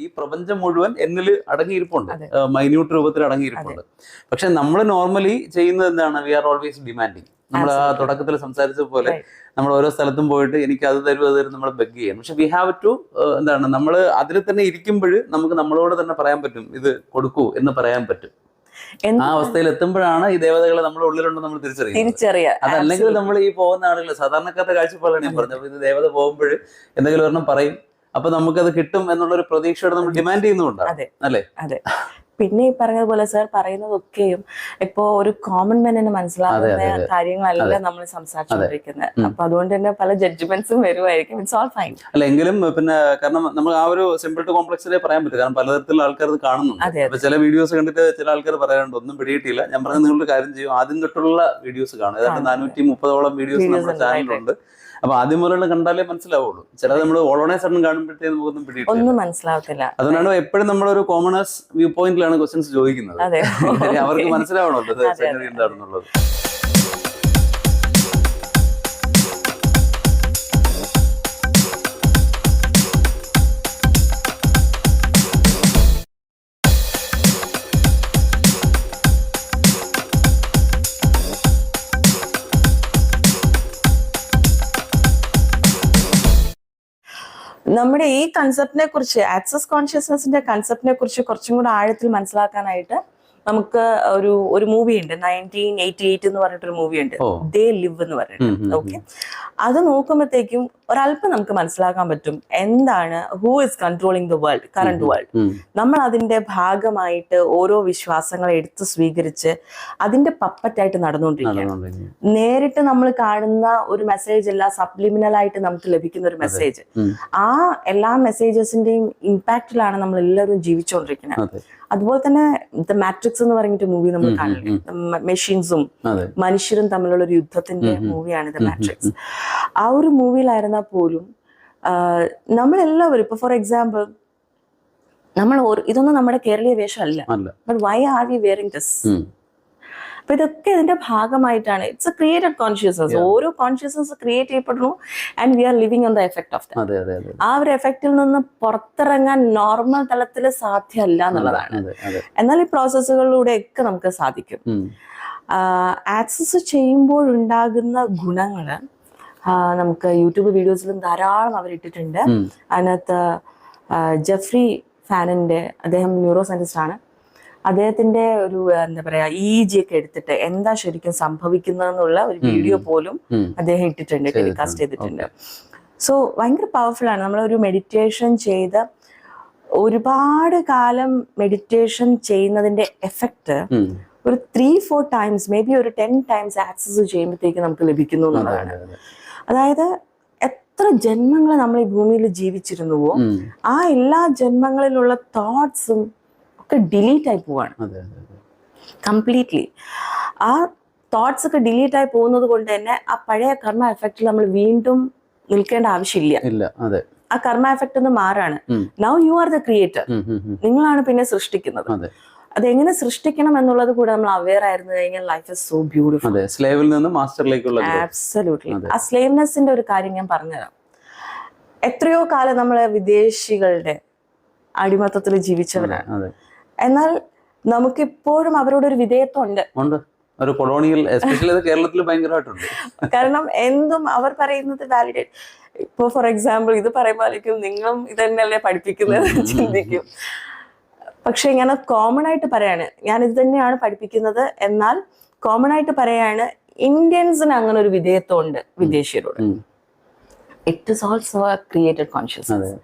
ഈ പ്രപഞ്ചം മുഴുവൻ എന്നിൽ അടങ്ങിയിരിപ്പുണ്ട്. മൈന്യൂട്ട് രൂപത്തിൽ അടങ്ങിയിരിപ്പുണ്ട്. പക്ഷെ നമ്മൾ നോർമലി ചെയ്യുന്നത് എന്താണ്? വി ആർ ഓൾവേസ് ഡിമാൻഡിങ് നമ്മൾ ആ തുടക്കത്തിൽ സംസാരിച്ച പോലെ നമ്മൾ ഓരോ സ്ഥലത്തും പോയിട്ട് എനിക്ക് അത് തരും അത് തരും നമ്മൾ ബഗ് ചെയ്യണം പക്ഷെ വി ഹാവ് ടു എന്താണ്? നമ്മൾ അതിൽ തന്നെ ഇരിക്കുമ്പോൾ നമുക്ക് നമ്മളോട് തന്നെ പറയാൻ പറ്റും ഇത് കൊടുക്കൂ എന്ന് പറയാൻ പറ്റും. ആ അവസ്ഥയിൽ എത്തുമ്പോഴാണ് ഈ ദേവതകളെ നമ്മുടെ ഉള്ളിലുണ്ടെന്ന് നമ്മൾ തിരിച്ചറിയുന്നത്. തിരിച്ചറിയാ. അതല്ലെങ്കിൽ നമ്മൾ ഈ പോകുന്ന ആളുകൾ സാധാരണക്കാരുടെ കാഴ്ചപ്പാടാണ് ഞാൻ പറഞ്ഞത്. അപ്പൊ ഇത് ദേവത പോകുമ്പോൾ എന്തെങ്കിലും ഒരെണ്ണം പറയും അപ്പൊ നമുക്കത് കിട്ടും എന്നുള്ള ഒരു പ്രതീക്ഷയോടെ നമ്മൾ ഡിമാൻഡ് ചെയ്യുന്നുണ്ട് അല്ലെ? അതെ. പിന്നെ ഈ പറഞ്ഞതുപോലെ സാർ പറയുന്നതൊക്കെയും ഇപ്പോ ഒരു കോമൺ മെന്നിന് മനസ്സിലാവുന്ന അതെ. കാര്യങ്ങളല്ല നമ്മൾ സംസാരിച്ചുകൊണ്ടിരിക്കുന്നത്. അപ്പൊ അതുകൊണ്ട് തന്നെ പല ജഡ്ജ്മെന്റ്സും വരുമായിരിക്കും ഇറ്റ്സ് ഓൾ ഫൈൻ അല്ല എങ്കിലും പിന്നെ കാരണം നമ്മൾ ആ ഒരു സിമ്പിൾ ടു കോംപ്ലക്സ് പറയാൻ പറ്റും. കാരണം പലതരത്തിലുള്ള ആൾക്കാർ ഇത് കാണുന്നുണ്ട്. ചില വീഡിയോസ് കണ്ടിട്ട് ചില ആൾക്കാർ പറയാറുണ്ട് ഒന്നും പിടിയിട്ടില്ല. ഞാൻ പറഞ്ഞ നിങ്ങളുടെ കാര്യം ചെയ്യും. ആദ്യം തൊട്ടുള്ള വീഡിയോസ് കാണും. ഏതാണ്ട്. നാനൂറ്റി മുപ്പതോളം വീഡിയോസ് നമ്മുടെ ചാനലിലുണ്ട് അപ്പൊ ആദ്യം മുതലുള്ള കണ്ടാലേ മനസ്സിലാവുള്ളൂ. ചിലത് നമ്മൾ ഓളോണേ സഡൻ കാണുമ്പോഴത്തേക്ക് നമുക്കൊന്നും പിടി ഒന്നും മനസ്സിലാവത്തില്ല. അതുകൊണ്ടാണ് എപ്പോഴും നമ്മളൊരു കോമണേഴ്സ് വ്യൂ പോയിന്റിലാണ് ക്വസ്റ്റ്യൻസ് ചോദിക്കുന്നത്. അവർക്ക് മനസ്സിലാവണല്ലോ മനസ്സിലാവണമല്ലോ എന്താണെന്നുള്ളത്. നമ്മുടെ ഈ കൺസെപ്റ്റിനെ കുറിച്ച് ആക്സസ് കോൺഷ്യസ്നെസിന്റെ കൺസെപ്റ്റിനെ കുറിച്ച് കുറച്ചും കൂടെ ആഴത്തിൽ മനസ്സിലാക്കാനായിട്ട് നമുക്ക് ഒരു ഒരു മൂവി ഉണ്ട്. നയന്റീൻ എയ്റ്റി എയ്റ്റ് എന്ന് പറഞ്ഞിട്ടൊരു മൂവി ഉണ്ട്. ദേ ലിവ് എന്ന് പറഞ്ഞിട്ട്. ഓക്കെ അത് നോക്കുമ്പോഴത്തേക്കും ഒരല്പം നമുക്ക് മനസ്സിലാക്കാൻ പറ്റും എന്താണ് who is controlling the world current world നമ്മൾ അതിന്റെ ഭാഗമായിട്ട് ഓരോ വിശ്വാസങ്ങളെ എടുത്ത് സ്വീകരിച്ച് അതിന്റെ പപ്പറ്റായിട്ട് നടന്നുകൊണ്ടിരിക്കുകയാണ്. നേരിട്ട് നമ്മൾ കാണുന്ന ഒരു മെസ്സേജ് അല്ല സപ്ലിമിനൽ ആയിട്ട് നമുക്ക് ലഭിക്കുന്ന ഒരു മെസ്സേജ് ആ എല്ലാ മെസ്സേജസിന്റെയും ഇമ്പാക്റ്റിലാണ് നമ്മൾ എല്ലാവരും ജീവിച്ചുകൊണ്ടിരിക്കുന്നത്. അതുപോലെ തന്നെ ദ മാട്രിക്സ് എന്ന് പറഞ്ഞിട്ട് മൂവി നമ്മൾ കാണില്ലേ മെഷീൻസും മനുഷ്യരും തമ്മിലുള്ള ഒരു യുദ്ധത്തിന്റെ. മൂവിയാണ് ദ മാട്രിക്സ് ആ ഒരു മൂവിയിലായിരുന്നാൽ പോലും നമ്മളെല്ലാവരും ഇപ്പൊ ഫോർ എക്സാമ്പിൾ നമ്മൾ ഇതൊന്നും നമ്മുടെ കേരളീയ വേഷമല്ല. അല്ല. But why are we wearing this. അപ്പൊ ഇതൊക്കെ ഇതിന്റെ ഭാഗമായിട്ടാണ്. ഇറ്റ്സ് എ ക്രിയേറ്റഡ് കോൺഷ്യസ്നസ് ഓരോ കോൺഷ്യസ്നസ് ക്രിയേറ്റ് ചെയ്യപ്പെടുന്നു and we are living on the effect of ആ ഒരു എഫക്റ്റിൽ നിന്ന് പുറത്തിറങ്ങാൻ നോർമൽ തലത്തിൽ സാധ്യമല്ല എന്നുള്ളതാണ്. എന്നാൽ ഈ പ്രോസസ്സുകളിലൂടെ ഒക്കെ നമുക്ക് സാധിക്കും. ആക്സസ് ചെയ്യുമ്പോൾ ഉണ്ടാകുന്ന ഗുണങ്ങൾ നമുക്ക് യൂട്യൂബ് വീഡിയോസിലും ധാരാളം അവരിട്ടിട്ടുണ്ട്. ഇട്ടിട്ടുണ്ട് അതിനകത്ത് ജഫ്രി ഫാനിന്റെ അദ്ദേഹം ന്യൂറോ സയന്റിസ്റ്റ് ആണ്. അദ്ദേഹത്തിന്റെ ഒരു എന്താ പറയാ ഇ ജി ഒക്കെ എടുത്തിട്ട് എന്താ ശരിക്കും സംഭവിക്കുന്നതെന്നുള്ള ഒരു വീഡിയോ പോലും അദ്ദേഹം ഇട്ടിട്ടുണ്ട് ടെലികാസ്റ്റ് ചെയ്തിട്ടുണ്ട്. സോ ഭയങ്കര പവർഫുൾ ആണ്. നമ്മളൊരു മെഡിറ്റേഷൻ ചെയ്ത് ഒരുപാട് കാലം മെഡിറ്റേഷൻ ചെയ്യുന്നതിന്റെ എഫക്റ്റ് ഒരു three four times maybe ഒരു ടെൻ ടൈംസ് ആക്സസ് ചെയ്യുമ്പോഴത്തേക്ക് നമുക്ക് ലഭിക്കുന്നു എന്നുള്ളതാണ്. അതായത് എത്ര ജന്മങ്ങൾ നമ്മൾ ഈ ഭൂമിയിൽ ജീവിച്ചിരുന്നുവോ ആ എല്ലാ ജന്മങ്ങളിലുള്ള തോട്ട്സും ഒക്കെ ഡിലീറ്റ് ആയി പോവാണ്. കംപ്ലീറ്റ്ലി ആ തോട്ട്സ് ഒക്കെ ഡിലീറ്റ് ആയി പോകുന്നത് കൊണ്ട് തന്നെ ആ പഴയ കർമ്മ എഫക്റ്റിൽ നമ്മൾ വീണ്ടും നിൽക്കേണ്ട ആവശ്യമില്ല. ആ കർമ്മ എഫക്റ്റ് ഒന്ന് മാറാണ്. Now you are the creator. നിങ്ങളാണ് പിന്നെ സൃഷ്ടിക്കുന്നത്. അതെങ്ങനെ സൃഷ്ടിക്കണം എന്നുള്ളത് കൂടെ നമ്മൾ അവെയർ ആയിരുന്നു കഴിഞ്ഞാൽ ലൈഫ് ഇസ് സോ ബ്യൂട്ടിഫുൾ സ്ലേവിൽ നിന്ന് മാസ്റ്ററിലേക്കുള്ള. ആബ്സല്യൂട്ട്ലി ആ സ്ലേവ്നെസ്സിന്റെ ഒരു കാര്യം ഞാൻ പറഞ്ഞുതരാം. എത്രയോ കാലം നമ്മൾ വിദേശികളുടെ അടിമത്തത്തിൽ ജീവിച്ചവരാണ്. എന്നാൽ നമുക്കിപ്പോഴും അവരോട് ഒരു വിധേയത്വം ഉണ്ട്. ഉണ്ട് ഒരു കൊളോണിയൽ എസ്പെഷ്യലി കേരളത്തിൽ ഭയങ്കരമായിട്ടുണ്ട്. കാരണം എന്തും അവർ പറയുന്നത് വാലിഡേറ്റ് ഇപ്പൊ ഫോർ എക്സാമ്പിൾ ഇത് പറയുമ്പോഴേക്കും നിങ്ങളും ഇതന്നെയല്ലേ പഠിപ്പിക്കുന്നത് ചിന്തിക്കും. പക്ഷെ ഇങ്ങനെ കോമൺ ആയിട്ട് പറയാണ്. ഞാൻ ഇത് തന്നെയാണ് പഠിപ്പിക്കുന്നത്. എന്നാൽ കോമൺ ആയിട്ട് പറയാണ് ഇന്ത്യൻസിന് അങ്ങനെ ഒരു വിധേയത്വം ഉണ്ട് വിദേശീയരോട്. It is also created conscious consciousness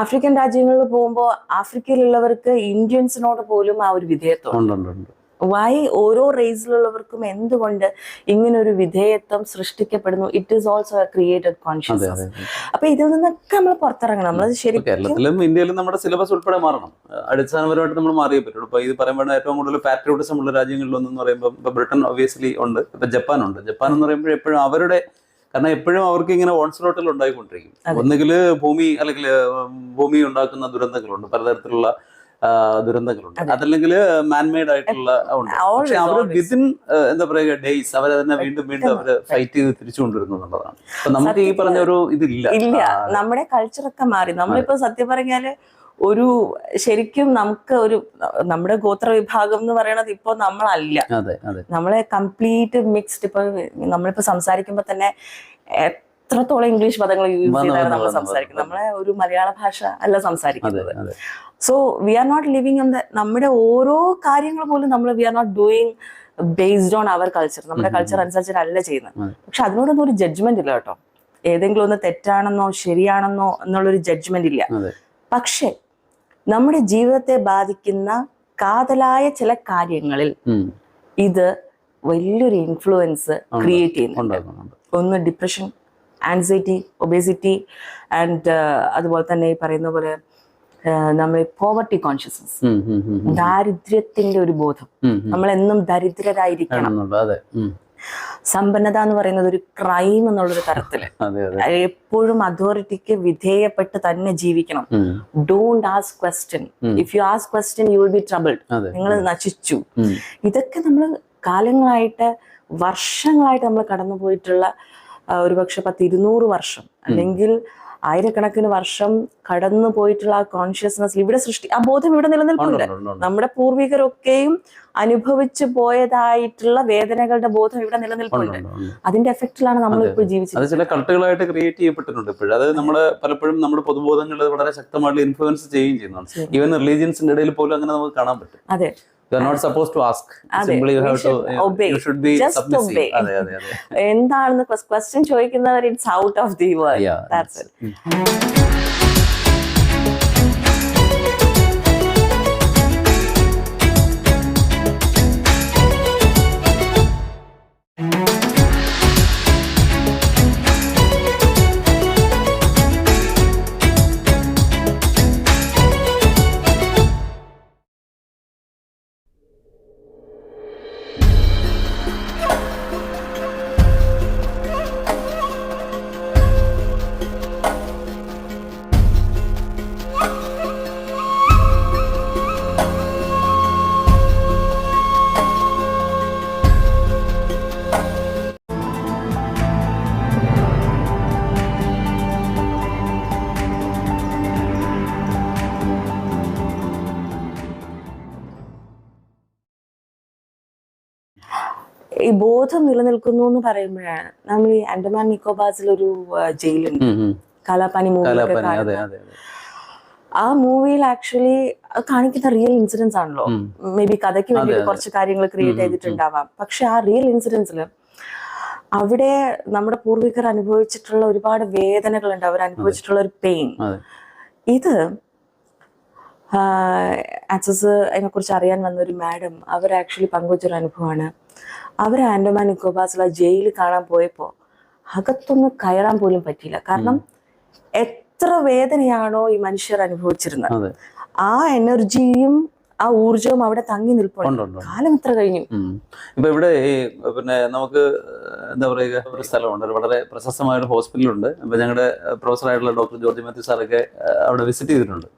African രാജ്യങ്ങളിൽ പോകുമ്പോൾ ആഫ്രിക്കയിലുള്ളവർക്ക് ഇന്ത്യൻസിനോട് പോലും ആ ഒരു വിധേയത്വം ഉണ്ട്. വൈ ഓരോ റേസിലുള്ളവർക്കും എന്തുകൊണ്ട് ഇങ്ങനെ ഒരു വിധേയത്വം സൃഷ്ടിക്കപ്പെടുന്നു? It is also created conscious consciousness. അപ്പൊ ഇതിൽ നിന്നൊക്കെ നമ്മൾ പുറത്തിറങ്ങണം. നമ്മൾ ശരി കേരളത്തിലും ഇന്ത്യയിലും നമ്മുടെ സിലബസ് ഉൾപ്പെടെ മാറണം. അടിസ്ഥാനപരമായിട്ട് നമ്മൾ മാറിയേ പറ്റുള്ളൂ. ഇപ്പൊ ഇത് പറയുമ്പോൾ ഏറ്റവും കൂടുതൽ പാട്രിയോട്ടിസം ഉള്ള രാജ്യങ്ങളിൽ ഒന്നെന്ന് പറയുമ്പോൾ ഇപ്പൊ ബ്രിട്ടൻ ഒബിയസ്ലി ഉണ്ട്. ഇപ്പൊ ജപ്പാൻ ഉണ്ട്. ജപ്പാൻ എന്ന് പറയുമ്പോൾ എപ്പോഴും അവരുടെ കാരണം എപ്പോഴും അവർക്ക് ഇങ്ങനെ ഓൺസ്ലോട്ടിൽ ഉണ്ടായിക്കൊണ്ടിരിക്കും. ഒന്നുകിൽ ഭൂമി അല്ലെങ്കിൽ ഭൂമി ഉണ്ടാക്കുന്ന ദുരന്തങ്ങളുണ്ട്. പലതരത്തിലുള്ള ദുരന്തങ്ങളുണ്ട്. അതല്ലെങ്കിൽ മാൻമെയ്ഡ് ആയിട്ടുള്ള ഉണ്ട്. പക്ഷെ അവർ. വിതിൻ എന്താ പറയുക ഡേയ്സ് അവർ തന്നെ വീണ്ടും വീണ്ടും അവർ ഫൈറ്റ് ചെയ്ത് തിരിച്ചു കൊണ്ടുവരുന്നു അപ്പൊ നമുക്ക് ഈ പറഞ്ഞ ഒരു ഇതില്ല. ഇല്ല. നമ്മുടെ കൾച്ചറൊക്കെ മാറി. നമ്മളിപ്പോ സത്യം പറഞ്ഞാൽ ഒരു ശരിക്കും നമുക്ക് ഒരു നമ്മുടെ ഗോത്ര വിഭാഗം എന്ന് പറയുന്നത് ഇപ്പൊ നമ്മളല്ല. നമ്മളെ കംപ്ലീറ്റ് മിക്സ്ഡ് ഇപ്പൊ നമ്മളിപ്പോ സംസാരിക്കുമ്പോ തന്നെ എത്രത്തോളം ഇംഗ്ലീഷ് പദങ്ങൾ യൂസ് ചെയ്താൽ ചെയ്താണ് നമ്മൾ സംസാരിക്കുന്നത് നമ്മളെ ഒരു മലയാള ഭാഷ അല്ല സംസാരിക്കുന്നത്. So we are not living in the നമ്മുടെ ഓരോ കാര്യങ്ങൾ പോലും നമ്മൾ we are not doing based on our culture നമ്മുടെ കൾച്ചർ അനുസരിച്ചിട്ടല്ല ചെയ്യുന്നത്. പക്ഷെ അതിനോടൊന്നും ഒരു ജഡ്ജ്മെന്റ് ഇല്ല കേട്ടോ. ഏതെങ്കിലും ഒന്ന് തെറ്റാണെന്നോ ശരിയാണെന്നോ എന്നുള്ളൊരു ജഡ്ജ്മെന്റ് ഇല്ല. പക്ഷെ നമ്മുടെ ജീവിതത്തെ ബാധിക്കുന്ന കാതലായ ചില കാര്യങ്ങളിൽ ഇത് വലിയൊരു ഇൻഫ്ലുവൻസ് ക്രിയേറ്റ് ചെയ്യുന്നുണ്ട്. ഒന്ന് ഡിപ്രഷൻ ആൻസൈറ്റി ഒബേസിറ്റി ആൻഡ് അതുപോലെ തന്നെ ഈ പറയുന്ന പോലെ നമ്മൾ പോവർട്ടി കോൺഷ്യസ്നസ്. ദാരിദ്ര്യത്തിന്റെ ഒരു ബോധം. നമ്മൾ എന്നും ദരിദ്രരായിരിക്കണം. സമ്പന്നത എന്ന് പറയുന്നത് ഒരു ക്രൈം എന്നുള്ളൊരു തരത്തിൽ എപ്പോഴും അതോറിറ്റിക്ക് വിധേയപ്പെട്ട് തന്നെ ജീവിക്കണം. Don't ask question if you ask question you will be troubled നിങ്ങൾ നശിച്ചു. ഇതൊക്കെ നമ്മൾ കാലങ്ങളായിട്ട് വർഷങ്ങളായിട്ട് നമ്മൾ കടന്നു പോയിട്ടുള്ള ഒരുപക്ഷെ പത്ത് ഇരുന്നൂറ് വർഷം അല്ലെങ്കിൽ ആയിരക്കണക്കിന് വർഷം കടന്നു പോയിട്ടുള്ള ആ കോൺഷ്യസ്നെസ് ഇവിടെ സൃഷ്ടി ആ ബോധം ഇവിടെ ഉണ്ട്. നമ്മുടെ പൂർവികരൊക്കെയും അനുഭവിച്ചു പോയതായിട്ടുള്ള വേദനകളുടെ ബോധം ഇവിടെ ഉണ്ട്. അതിന്റെ എഫക്റ്റിലാണ് നമ്മൾ ഇപ്പോൾ ജീവിച്ചത്. അത് ചില കൾട്ടുകളായിട്ട് ക്രിയേറ്റ് ചെയ്യപ്പെട്ടിട്ടുണ്ട് ഇപ്പോഴും. അതായത് നമ്മൾ പലപ്പോഴും നമ്മുടെ പൊതുബോധങ്ങളിൽ വളരെ ശക്തമായിട്ട് ഇൻഫ്ലുവൻസ് ചെയ്യുകയും ചെയ്യുന്നുണ്ട് ഈവൻ റിലീജിയൻസിന്റെ ഇടയിൽ പോലും അങ്ങനെ നമുക്ക് കാണാൻ പറ്റും. അതെ. You are not suppose to ask അതെ, simply you we have to should obey. You should be Just submissive obey. അതെ അതെ അതെ എന്താണെന്ന് question ചോദിക്കുന്നവർ it's out of the world Yeah, that's um. ബോധം നിലനിൽക്കുന്നു എന്ന് പറയുമ്പോഴാണ് നമ്മൾ ഈ ആൻഡമാൻ നിക്കോബാസിൽ ഒരു ജയിലുണ്ട്. കാലാപാനി മൂവി ആ മൂവിയിൽ ആക്ച്വലി കാണിക്കുന്ന റിയൽ ഇൻസിഡൻസ് ആണല്ലോ. മേ ബി കഥയ്ക്ക് വേണ്ടി. കുറച്ച് കാര്യങ്ങൾ ക്രിയേറ്റ് ചെയ്തിട്ടുണ്ടാവാം. പക്ഷെ ആ റിയൽ ഇൻസിഡൻസിൽ അവിടെ നമ്മുടെ പൂർവികർ അനുഭവിച്ചിട്ടുള്ള ഒരുപാട് വേദനകളുണ്ട്. അവർ അനുഭവിച്ചിട്ടുള്ള ഒരു പെയിൻ ഇത് ആക്സസ് അതിനെക്കുറിച്ച് അറിയാൻ വന്ന ഒരു മാഡം അവർ ആക്ച്വലി പങ്കുവച്ചൊരു അനുഭവമാണ്. അവർ ആൻഡമാൻ നിക്കോബാസിലെ ജയിലിൽ കാണാൻ പോയപ്പോൾ അകത്തൊന്നും കയറാൻ പോലും പറ്റിയില്ല. കാരണം എത്ര വേദനയാണോ ഈ മനുഷ്യർ അനുഭവിച്ചിരുന്നത്. ആ എനർജിയും ആ ഊർജവും അവിടെ തങ്ങി നിൽപ്പുണ്ട്. കാലം എത്ര കഴിഞ്ഞു. ഇപ്പൊ ഇവിടെ പിന്നെ നമുക്ക് എന്താ പറയുക ഒരു സ്ഥലമുണ്ട്. വളരെ പ്രശസ്തമായ ഒരു ഹോസ്പിറ്റലുണ്ട്. അപ്പൊ ഞങ്ങളുടെ പ്രൊഫസറായിട്ടുള്ള ഡോക്ടർ ജോർജ് മാത്യു സാറൊക്കെ അവിടെ വിസിറ്റ് ചെയ്തിട്ടുണ്ട്.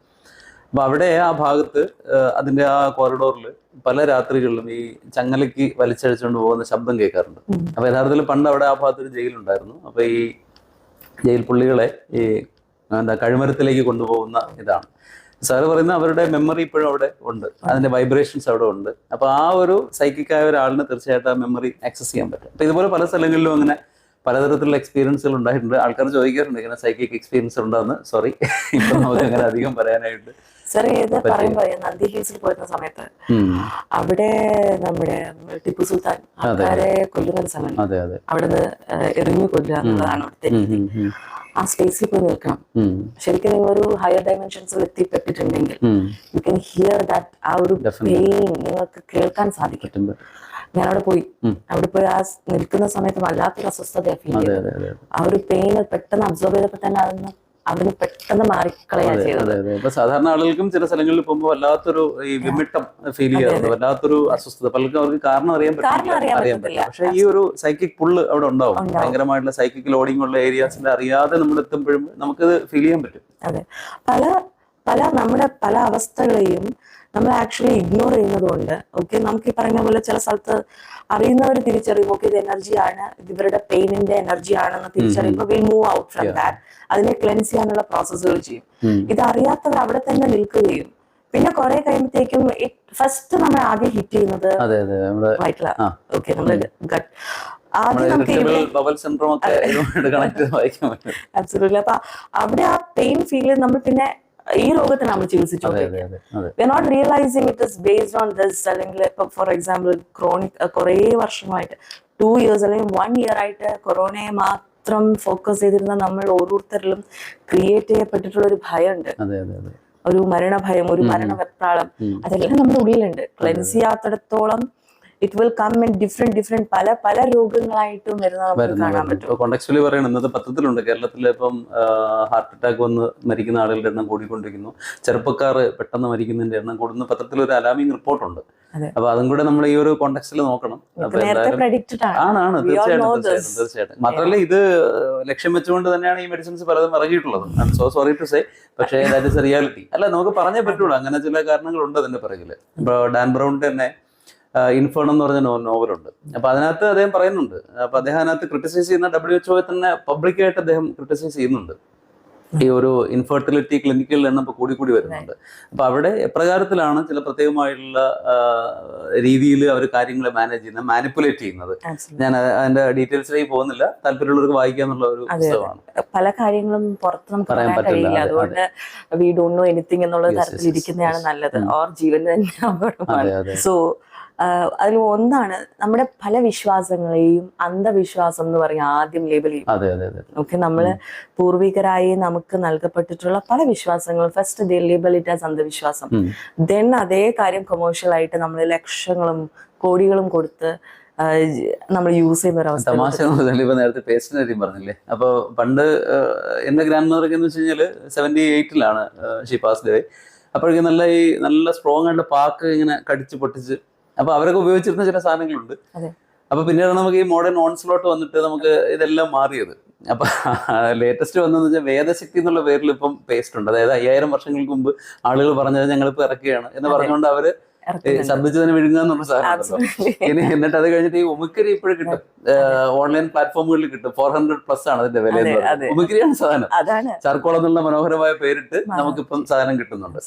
അപ്പൊ അവിടെ ആ ഭാഗത്ത് അതിന്റെ ആ കോറിഡോറിൽ പല രാത്രികളിലും ഈ ചങ്ങലയ്ക്ക് വലിച്ചഴിച്ചുകൊണ്ട് പോകുന്ന ശബ്ദം കേൾക്കാറുണ്ട്. അപ്പോൾ അപ്പൊ യഥാർത്ഥത്തിൽ പണ്ട് അവിടെ ആ ഭാഗത്ത് ഒരു ജയിലുണ്ടായിരുന്നു. അപ്പൊ ഈ ജയിൽ പുള്ളികളെ ഈ എന്താ കഴിമരത്തിലേക്ക് കൊണ്ടുപോകുന്ന ഇതാണ്. സാറ് പറയുന്ന അവരുടെ മെമ്മറി ഇപ്പോഴും അവിടെ ഉണ്ട്. അതിന്റെ വൈബ്രേഷൻസ് അവിടെ ഉണ്ട്. അപ്പൊ ആ ഒരു സൈക്കിക്കായ ഒരാളിന് തീർച്ചയായിട്ടും ആ മെമ്മറി ആക്സസ് ചെയ്യാൻ പറ്റും. അപ്പൊ ഇതുപോലെ പല സ്ഥലങ്ങളിലും അങ്ങനെ പലതരത്തിലുള്ള എക്സ്പീരിയൻസുകൾ ഉണ്ടായിട്ടുണ്ട്. ആൾക്കാർ ചോദിക്കാറുണ്ട് ഇങ്ങനെ സൈക്കിക് എക്സ്പീരിയൻസ് ഉണ്ടെന്ന്? സോറി ഇപ്പൊ നമുക്ക് അങ്ങനെ അധികം പറയാനായിട്ട് സാർ ഇത് പറയുമ്പോ നന്ദി ഹിൽസിൽ പോയിരുന്ന സമയത്ത്. അവിടെ നമ്മുടെ ടിപ്പു സുൽത്താൻ ആൾക്കാരെ കൊല്ലുന്ന ഒരു അതെ അവിടെ നിന്ന് എറിഞ്ഞു കൊല്ലുക എന്നുള്ളതാണ് അവിടുത്തെ രീതി. ആ സ്പേസിൽ പോയി നിൽക്കണം. ശരിക്കും നിങ്ങൾ ഒരു ഹയർ ഡയമെൻഷൻസിൽ എത്തിപ്പെട്ടിട്ടുണ്ടെങ്കിൽ. യു കെൻ ഹിയർ ദാറ്റ് ആ ഒരു പെയിൻ നിങ്ങൾക്ക് കേൾക്കാൻ സാധിക്കും. ഞാൻ അവിടെ പോയി. അവിടെ പോയി ആ നിൽക്കുന്ന സമയത്ത് വല്ലാത്തൊരു അസ്വസ്ഥത ഫീൽ ചെയ്തു ആ ഒരു പെയിൻ പെട്ടെന്ന് അബ്സോർബ് ചെയ്തപ്പോൾ തന്നെ അതൊന്ന് അവിടുന്ന് പെട്ടെന്ന് മാറിക്കളയാ ചെയ്തത്. ഇപ്പൊ സാധാരണ ആളുകൾക്കും ചില സ്ഥലങ്ങളിൽ പോകുമ്പോൾ വല്ലാത്തൊരു ഈ വിമിട്ടം ഫീൽ ചെയ്യാറുണ്ട്. വല്ലാത്തൊരു അസ്വസ്ഥത. പലർക്കും അവർക്ക് കാരണം അറിയാൻ പറ്റില്ല. പക്ഷെ ഈ ഒരു സൈക്കിക് പുള്ള് അവിടെ ഉണ്ടാവും. ഭയങ്കരമായിട്ടുള്ള സൈക്കിക് ലോഡിംഗ് ഉള്ള ഏരിയാസിൽ അറിയാതെ നമ്മൾ എത്തുമ്പോഴും നമുക്കത് ഫീൽ ചെയ്യാൻ പറ്റും. അതെ. പല പല നമ്മുടെ പല അവസ്ഥകളെയും നമ്മൾ ആക്ച്വലി ഇഗ്നോർ ചെയ്യുന്നതുകൊണ്ട് ഓക്കെ നമുക്ക് ഈ പറഞ്ഞ പോലെ ചില സ്ഥലത്ത് അറിയുന്നവർ തിരിച്ചറിയും ഓക്കെ ഇത് എനർജിയാണ് ഇത് ഇവരുടെ പെയിനിന്റെ എനർജി ആണെന്ന് തിരിച്ചറിയുമ്പോൾ will move out from that അതിനെ ക്ലെൻസ് ചെയ്യാനുള്ള പ്രോസസ്സുകൾ ചെയ്യും. ഇത് അറിയാത്തവർ അവിടെ തന്നെ നിൽക്കുകയും പിന്നെ കുറെ കഴിയുമ്പോഴത്തേക്കും ഫസ്റ്റ് നമ്മൾ ആദ്യം ഹിറ്റ് ചെയ്യുന്നത് വയറ്റില. ഓക്കെ നമ്മുടെ ഗട്ട് ആദ്യം നമുക്ക് അപ്പൊ അവിടെ ആ പെയിൻ ഫീൽ നമ്മൾ പിന്നെ ഈ രോഗത്തെ നമ്മൾ ചികിത്സിച്ചു. Not realising it is based on this അല്ലെങ്കിൽ ഇപ്പൊ ഫോർ എക്സാമ്പിൾ ക്രോണിക് കുറേ വർഷമായിട്ട് ടു ഇയേഴ്സ് അല്ലെങ്കിൽ വൺ ഇയർ ആയിട്ട് കൊറോണയെ മാത്രം ഫോക്കസ് ചെയ്തിരുന്ന നമ്മൾ ഓരോരുത്തരിലും ക്രിയേറ്റ് ചെയ്യപ്പെട്ടിട്ടുള്ള ഒരു ഭയമുണ്ട്. ഒരു മരണഭയം ഒരു മരണ വെപ്രാളം അതെല്ലാം നമ്മുടെ ഉള്ളിലുണ്ട്. Cleanse ചെയ്യാത്തിടത്തോളം it will come in different different പല പല രോഗങ്ങളായിട്ടും വരുന്നത് നമുക്ക് കാണാൻ പറ്റും. കോണ്ടക്ച്വലി പറയണം ഇന്നത്തെ പത്രത്തിലുണ്ട്. കേരളത്തിൽ ഇപ്പം ഹാർട്ട് അറ്റാക്ക് വന്ന് മരിക്കുന്ന ആളുകളുടെ എണ്ണം കൂടിക്കൊണ്ടിരിക്കുന്നു. ചെറുപ്പക്കാർ പെട്ടെന്ന് മരിക്കുന്നതിന്റെ എണ്ണം കൂടുന്ന. പത്രത്തിൽ ഒരു അലാമിംഗ് റിപ്പോർട്ടുണ്ട്. അപ്പൊ അതും കൂടെ നമ്മൾ ഈ ഒരു കോണ്ടക്സ്റ്റിൽ നോക്കണം. ആണാണ് തീർച്ചയായിട്ടും തീർച്ചയായിട്ടും മാത്രമല്ല ഇത് ലക്ഷ്യം വെച്ചുകൊണ്ട് തന്നെയാണ് ഈ മെഡിസിൻസ് പലതും ഇറങ്ങിയിട്ടുള്ളത് സോ സോറി ടു സേ പക്ഷേ ദാറ്റ് ഇസ് റിയാലിറ്റി അല്ല നമുക്ക് പറഞ്ഞേ പറ്റുള്ളൂ. അങ്ങനെ ചില കാരണങ്ങളുണ്ട് അതിന്റെ പിറകിൽ. ഇപ്പൊ ഡാൻ ബ്രൗണിന്റെ തന്നെ ഇൻഫേൺ എന്ന് പറഞ്ഞ നോവലുണ്ട്. അപ്പൊ അതിനകത്ത് അദ്ദേഹം പറയുന്നുണ്ട്. അപ്പൊ അദ്ദേഹം അതിനകത്ത് ക്രിട്ടിസൈസ് ചെയ്യുന്ന ഡബ്ല്യു എച്ച്ഒ തന്നെ പബ്ലിക്കായിട്ട് അദ്ദേഹം ക്രിട്ടിസൈസ് ചെയ്യുന്നുണ്ട്. ഈ ഒരു ഇൻഫെർട്ടിലിറ്റി ക്ലിനിക്കുകളിൽ എണ്ണം ഇപ്പൊ കൂടി കൂടി വരുന്നുണ്ട്. അപ്പൊ അവിടെ എപ്രകാരത്തിലാണ് ചില പ്രത്യേകമായിട്ടുള്ള രീതിയിൽ അവർ കാര്യങ്ങളെ മാനേജ് ചെയ്യുന്നത് മാനിപ്പുലേറ്റ് ചെയ്യുന്നത്. ഞാൻ അതിന്റെ ഡീറ്റെയിൽസിലേക്ക് പോകുന്നില്ല. താല്പര്യമുള്ളവർക്ക് വായിക്കാന്നുള്ള ഒരു. പുസ്തകമാണ്. പല കാര്യങ്ങളും പുറത്ത് നമുക്ക് പറയാൻ പറ്റില്ല, കഴിയില്ല. അതുകൊണ്ട് വി ഡോണ്ട് നോ എനിത്തിങ് എന്നുള്ള തരത്തിൽ ഇരിക്കുന്നതാണ് നല്ലത്. ഓർ ജീവൻ തന്നെ അപകടമാണ്. സോ അതിൽ ഒന്നാണ് നമ്മുടെ പല വിശ്വാസങ്ങളെയും അന്ധവിശ്വാസം എന്ന് പറയും ആദ്യം ലേബൽ ചെയ്യും ഓക്കെ നമ്മൾ പൂർവികരായി നമുക്ക് നൽകപ്പെട്ടിട്ടുള്ള പല വിശ്വാസങ്ങളും first they label it as അന്ധവിശ്വാസം. ദെൻ അതേ കാര്യം കൊമേഴ്ഷ്യൽ ആയിട്ട് നമ്മൾ ലക്ഷങ്ങളും കോടികളും കൊടുത്ത് നമ്മൾ യൂസ് ചെയ്യുന്ന ഒരു അവസ്ഥ തമാശ പറഞ്ഞാൽ ഇപ്പൊ നേരത്തെ പേസ്റ്റിന്റെ കാര്യം പറഞ്ഞില്ലേ? അപ്പൊ പണ്ട് എന്റെ ഗ്രാൻഡ് മദർ എന്ന് വെച്ച് കഴിഞ്ഞാൽ സെവന്റി എയ്റ്റിലാണ് ഷീ പാസ് ഡേ അപ്പോഴേക്കും നല്ല ഈ നല്ല സ്ട്രോങ് ആയിട്ട് പാക്ക് ഇങ്ങനെ കടിച്ച് പൊട്ടിച്ച് അപ്പൊ അവരൊക്കെ ഉപയോഗിച്ചിരുന്ന ചില സാധനങ്ങളുണ്ട്. അപ്പൊ പിന്നീട് നമുക്ക് ഈ മോഡേൺ ഓൺസ്ലോട്ട് വന്നിട്ട് നമുക്ക് ഇതെല്ലാം മാറിയത്. അപ്പൊ ലേറ്റസ്റ്റ് വന്നതെന്ന് വെച്ചാൽ വേദശക്തി എന്നുള്ള പേരിൽ ഇപ്പം പേസ്റ്റ് ഉണ്ട്. അതായത് അയ്യായിരം വർഷങ്ങൾക്ക് മുമ്പ് ആളുകൾ പറഞ്ഞത് ഞങ്ങളിപ്പോ ഇറക്കുകയാണ് എന്ന് പറഞ്ഞുകൊണ്ട് അവർ വിഴുങ്ങുക എന്നുള്ള സാധനം. ഇനി എന്നിട്ട് അത് കഴിഞ്ഞിട്ട് ഈ ഉമിക്കരി ഇപ്പോഴും കിട്ടും. ഓൺലൈൻ പ്ലാറ്റ്ഫോമുകളിൽ കിട്ടും. ഫോർ ഹൺഡ്രഡ് പ്ലസ് ആണ് അതിന്റെ വില. ഉമിക്കരിയാണ് സാധനം. അതാണ്. ചാർക്കോൾ എന്നുള്ള മനോഹരമായ പേരിട്ട് നമുക്ക് നമുക്കിപ്പം സാധനം കിട്ടുന്നുണ്ട്.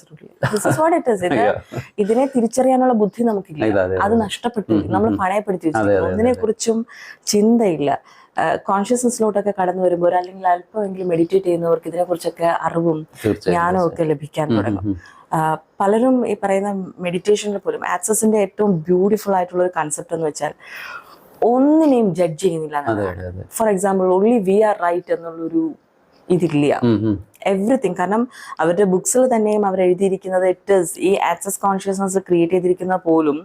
ഇതിനെ തിരിച്ചറിയാനുള്ള ബുദ്ധി നമുക്കില്ല. അത്. നഷ്ടപ്പെട്ടു. നമ്മൾ. പണയപ്പെടുത്തി ഒന്നിനെ കുറിച്ചും ചിന്തയില്ല. കോൺഷ്യസ്നെസ്സിലോട്ടൊക്കെ കടന്നു വരുമ്പോൾ അല്ലെങ്കിൽ അല്പമെങ്കിലും മെഡിറ്റേറ്റ് ചെയ്യുന്നവർക്ക് ഇതിനെ കുറിച്ചൊക്കെ അറിവും ജ്ഞാനവും ഒക്കെ ലഭിക്കാൻ തുടങ്ങും. പലരും ഈ പറയുന്ന മെഡിറ്റേഷനിൽ പോലും ആക്സസിന്റെ ഏറ്റവും ബ്യൂട്ടിഫുൾ ആയിട്ടുള്ള ഒരു കൺസെപ്റ്റ് എന്ന് വെച്ചാൽ ഒന്നിനെയും ജഡ്ജ് ചെയ്യുന്നില്ല for example only we are right എന്നുള്ളൊരു ഇതില്ല. എവറിങ്. എവറിത്തിങ് കാരണം അവരുടെ ബുക്സിൽ തന്നെയും അവർ എഴുതിയിരിക്കുന്നത് ഇറ്റ് ഇസ് ഈ ആക്സസ് കോൺഷ്യസ്നസ് ക്രിയേറ്റ് ചെയ്തിരിക്കുന്ന പോലും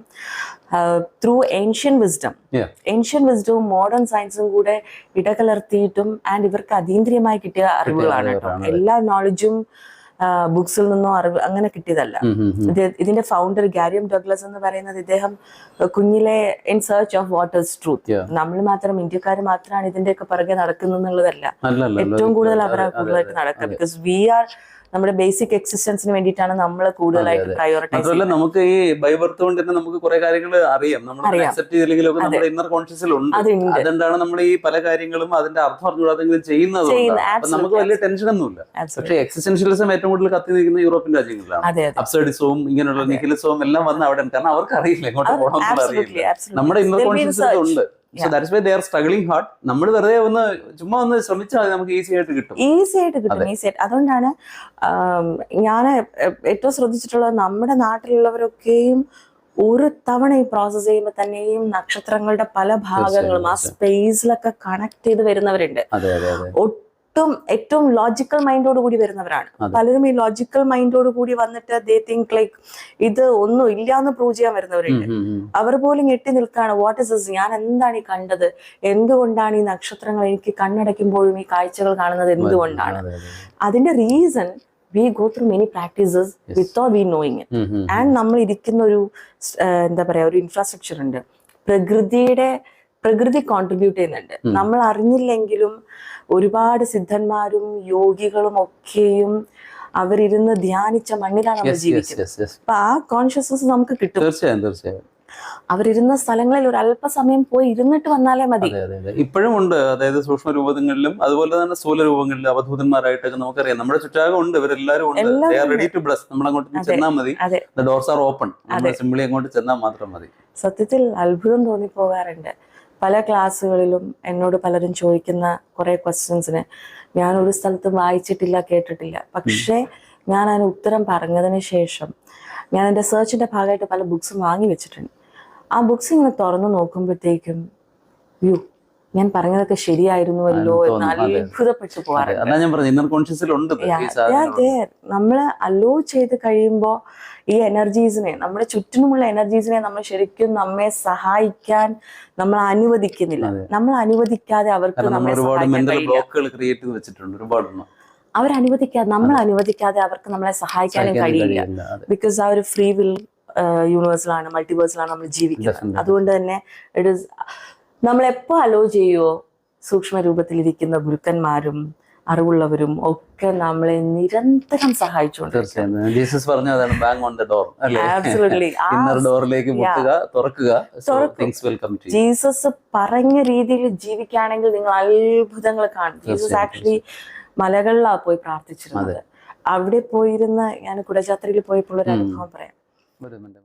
ത്രൂ ഏൻഷ്യൻ വിസ്ഡം. ഏൻഷ്യൻ വിസ്ഡവും മോഡേൺ സയൻസും കൂടെ ഇടകലർത്തിയിട്ടും ആൻഡ് ഇവർക്ക് അതീന്ദ്രിയമായി കിട്ടിയ അറിവുകളാണ് കേട്ടോ. എല്ലാ നോളജും ബുക്സിൽ നിന്നോ അറിവ് അങ്ങനെ കിട്ടിയതല്ല. ഇതിന്റെ ഫൗണ്ടർ ഗാരിയം ഡഗ്ലസ് എന്ന് പറയുന്നത് ഇദ്ദേഹം കുഞ്ഞിലെ in search of what is truth നമ്മൾ മാത്രം ഇന്ത്യക്കാർ മാത്രമാണ് ഇതിന്റെയൊക്കെ പുറകെ നടക്കുന്നു എന്നുള്ളതല്ല ഏറ്റവും കൂടുതൽ അതെ, അവരാ അതെ, കൂടുതലായിട്ട് നടക്കുക. ബിക്കോസ് വി ആർ നമ്മുടെ ബേസിക് എക്സിസ്റ്റൻസിന് വേണ്ടിയിട്ടാണ് നമ്മൾ കൂടുതലായിട്ട്. പ്രയോറിറ്റൈസ് നമുക്ക് ഈ ബൈബർത്ത് കൊണ്ട് തന്നെ നമുക്ക് കുറെ കാര്യങ്ങൾ അറിയാം. നമ്മൾ അക്സെപ്റ്റ് ചെയ്തില്ലെങ്കിലും നമ്മുടെ ഇന്നർ അതുണ്ട്. അതുകൊണ്ടാണ് നമ്മൾ ഈ പല കാര്യങ്ങളും അതിന്റെ അർത്ഥം അറിഞ്ഞുകൂടാതെങ്കിലും ചെയ്യുന്നത്. നമുക്ക് വലിയ ടെൻഷൻ ഒന്നുമില്ല. പക്ഷേ എക്സിസ്റ്റൻഷ്യലിസം ഏറ്റവും കൂടുതൽ കത്തി നിൽക്കുന്ന യൂറോപ്യൻ രാജ്യങ്ങളിലാണ്. അബ്സർഡിസവും ഇങ്ങനെയുള്ള നിഖിലിസവും എല്ലാം വന്ന് അവിടെ കാരണം അവർക്ക് അറിയില്ല. എങ്ങോട്ട് പോകണം നമ്മുടെ ഇന്നർ കോൺഷ്യസ് ഉണ്ട്. So that's why they are struggling hard നമ്മൾ വെറുതെ ഒന്ന് ചുമ്മാ ഒന്ന് ശ്രമിച്ചാൽ നമുക്ക് ഈസി ആയിട്ട് കിട്ടും. ഈസി ആയിട്ട് കിട്ടും ഈസി ആയിട്ട്. അതുകൊണ്ടാണ് ഞാൻ ഏറ്റവും ശ്രദ്ധിച്ചിട്ടുള്ളത് നമ്മുടെ നാട്ടിലുള്ളവരൊക്കെയും ഒരു തവണ ഈ പ്രോസസ് ചെയ്യുമ്പോൾ തന്നെയും നക്ഷത്രങ്ങളുടെ പല ഭാഗങ്ങളും ആ സ്പേസിലൊക്കെ കണക്ട് ചെയ്ത് വരുന്നവരുണ്ട്. ഒട്ടും ഏറ്റവും ലോജിക്കൽ മൈൻഡോട് കൂടി വരുന്നവരാണ്. പലരും ഈ ലോജിക്കൽ മൈൻഡോട് കൂടി വന്നിട്ട് ദേ തിങ്ക് ലൈക്ക് ഇത് ഒന്നും ഇല്ലാന്ന് പ്രൂവ് ചെയ്യാൻ വരുന്നവരുണ്ട്. അവർ പോലും ഞെട്ടി നിൽക്കുകയാണ്. വാട്ട് ഇസ് ഞാൻ എന്താണ് ഈ കണ്ടത്? എന്തുകൊണ്ടാണ് ഈ നക്ഷത്രങ്ങൾ എനിക്ക് കണ്ണടയ്ക്കുമ്പോഴും ഈ കാഴ്ചകൾ കാണുന്നത് എന്തുകൊണ്ടാണ്? അതെ, അതെ. അതിന്റെ reason we go through many practices without we knowing it. And നമ്മൾ ഇരിക്കുന്ന ഒരു എന്താ പറയാ ഒരു ഇൻഫ്രാസ്ട്രക്ചർ ഉണ്ട്. പ്രകൃതിയുടെ പ്രകൃതി കോൺട്രിബ്യൂട്ട് ചെയ്യുന്നുണ്ട്. നമ്മൾ അറിഞ്ഞില്ലെങ്കിലും ഒരുപാട് സിദ്ധന്മാരും യോഗികളും ഒക്കെയും അവരിരുന്ന് ധ്യാനിച്ച മണ്ണിലാണ് നമ്മൾ യെസ് ജീവിക്കുന്നത്. അപ്പൊ ആ കോൺഷ്യസ്നസ് നമുക്ക് കിട്ടും. തീർച്ചയായും തീർച്ചയായും. അവരിരുന്ന സ്ഥലങ്ങളിൽ ഒരു അല്പസമയം പോയി ഇരുന്നിട്ട് വന്നാലേ മതി. ഇപ്പോഴും ഉണ്ട്. അതായത് സൂക്ഷ്മ രൂപങ്ങളിലും അതുപോലെ തന്നെ സ്ഥൂല രൂപങ്ങളിലും അവധൂതന്മാരായിട്ടൊക്കെ നമുക്കറിയാം. നമ്മുടെ ചുറ്റാകം ഉണ്ട് ഇവരെല്ലാരും ഉണ്ട്. റെഡി ടു ബ്ലസ് നമ്മൾ അങ്ങോട്ട് ചെന്നാൽ മതി. ഡോർസ് ആർ ഓപ്പൺ നമ്മൾ സിമ്പിളി അങ്ങോട്ട് ചെന്നാൽ മാത്രം മതി. സത്യത്തിൽ അത്ഭുതം തോന്നിപ്പോകാറുണ്ട്. പല ക്ലാസ്സുകളിലും എന്നോട് പലരും ചോദിക്കുന്ന കുറെ ക്വസ്റ്റ്യൻസിന് ഞാൻ ഒരു സ്ഥലത്തും വായിച്ചിട്ടില്ല കേട്ടിട്ടില്ല. പക്ഷേ ഞാൻ അതിന് ഉത്തരം പറഞ്ഞതിന് ശേഷം ഞാൻ എന്റെ സെർച്ചിന്റെ ഭാഗമായിട്ട് പല ബുക്സും വാങ്ങി വെച്ചിട്ടുണ്ട്. ആ ബുക്സ് ഇങ്ങനെ തുറന്നു നോക്കുമ്പോഴത്തേക്കും യു ഞാൻ പറഞ്ഞതൊക്കെ ശരിയായിരുന്നുവല്ലോ എന്ന്. അത്ഭുതപ്പെട്ടു പോവാറുണ്ട് പോകാറുണ്ട്. ഞാൻ പറഞ്ഞു ഇന്നർ. നമ്മൾ അലോ ചെയ്ത് കഴിയുമ്പോൾ ഈ എനർജീസിനെ നമ്മുടെ ചുറ്റിനുമുള്ള എനർജീസിനെ നമ്മൾ ശരിക്കും നമ്മെ സഹായിക്കാൻ നമ്മൾ അനുവദിക്കുന്നില്ല. നമ്മൾ അനുവദിക്കാതെ അവർക്ക് മെന്റൽ ബ്ലോക്കുകൾ ക്രിയേറ്റ് ചെയ്ത് വെച്ചിട്ടുണ്ട്. ഒരുപാട് അനുവദിക്കാതെ നമ്മൾ അനുവദിക്കാതെ അവർക്ക് നമ്മളെ സഹായിക്കാനും കഴിയില്ല. ബിക്കോസ് ആ ഒരു ഫ്രീ വിൽ യൂണിവേഴ്സിലാണ് മൾട്ടിവേഴ്സിലാണ് നമ്മൾ ജീവിക്കുന്നത്. അതുകൊണ്ട് തന്നെ ഇറ്റ് ഇസ് നമ്മൾ എപ്പോ അലോ ചെയ്യുവോ സൂക്ഷ്മ രൂപത്തിലിരിക്കുന്ന ഗുരുക്കന്മാരും അറിവുള്ളവരും ഒക്കെ നമ്മളെ നിരന്തരം സഹായിച്ചുകൊണ്ട് ജീസസ് പറഞ്ഞു അതാണ് bang on the door inner ഡോറിലേക്ക് മുട്ടുക തുറക്കുക ജീസസ് പറഞ്ഞ രീതിയിൽ ജീവിക്കുകയാണെങ്കിൽ നിങ്ങൾ അത്ഭുതങ്ങൾ കാണും. ജീസസ് ആക്ച്വലി മലകളിലാണ് പോയി പ്രാർത്ഥിച്ചിരുന്നത്. അവിടെ പോയിരുന്ന ഞാൻ കുടജാത്രയിൽ പോയപ്പോൾ ഒരു അനുഭവം പറയാം.